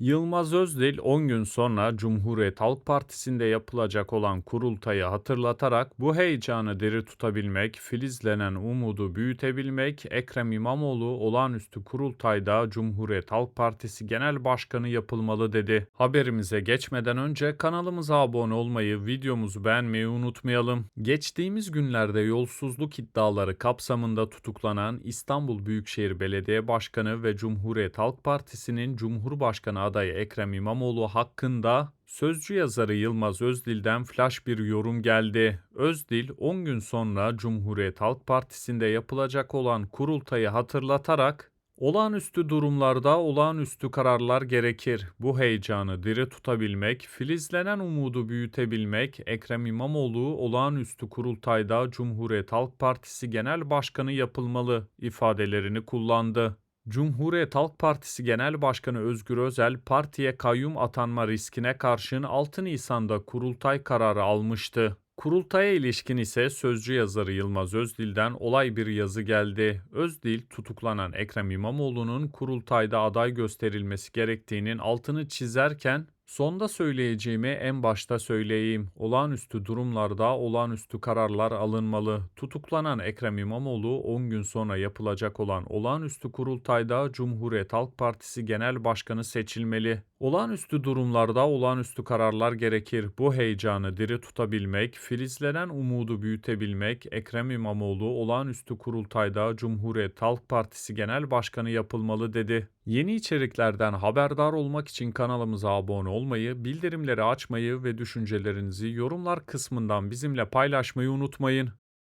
Yılmaz Özdil 10 gün sonra Cumhuriyet Halk Partisi'nde yapılacak olan kurultayı hatırlatarak bu heyecanı diri tutabilmek, filizlenen umudu büyütebilmek, Ekrem İmamoğlu olağanüstü kurultayda Cumhuriyet Halk Partisi Genel Başkanı yapılmalı dedi. Haberimize geçmeden önce kanalımıza abone olmayı, videomuzu beğenmeyi unutmayalım. Geçtiğimiz günlerde yolsuzluk iddiaları kapsamında tutuklanan İstanbul Büyükşehir Belediye Başkanı ve Cumhuriyet Halk Partisi'nin Cumhurbaşkanı adayı Ekrem İmamoğlu hakkında Sözcü yazarı Yılmaz Özdil'den flash bir yorum geldi. Özdil 10 gün sonra Cumhuriyet Halk Partisi'nde yapılacak olan kurultayı hatırlatarak Olağanüstü durumlarda olağanüstü kararlar gerekir. Bu heyecanı diri tutabilmek, filizlenen umudu büyütebilmek, Ekrem İmamoğlu olağanüstü kurultayda Cumhuriyet Halk Partisi Genel Başkanı yapılmalı ifadelerini kullandı. Cumhuriyet Halk Partisi Genel Başkanı Özgür Özel, partiye kayyum atanma riskine karşın 6 Nisan'da kurultay kararı almıştı. Kurultaya ilişkin ise sözcü yazarı Yılmaz Özdil'den olay bir yazı geldi. Özdil, tutuklanan Ekrem İmamoğlu'nun kurultayda aday gösterilmesi gerektiğinin altını çizerken, Sonda söyleyeceğimi en başta söyleyeyim. Olağanüstü durumlarda olağanüstü kararlar alınmalı. Tutuklanan Ekrem İmamoğlu 10 gün sonra yapılacak olan olağanüstü kurultayda Cumhuriyet Halk Partisi Genel Başkanı seçilmeli. Olağanüstü durumlarda olağanüstü kararlar gerekir. Bu heyecanı diri tutabilmek, filizlenen umudu büyütebilmek, Ekrem İmamoğlu olağanüstü kurultayda Cumhuriyet Halk Partisi Genel Başkanı yapılmalı dedi. Yeni içeriklerden haberdar olmak için kanalımıza abone olmayı, bildirimleri açmayı ve düşüncelerinizi yorumlar kısmından bizimle paylaşmayı unutmayın.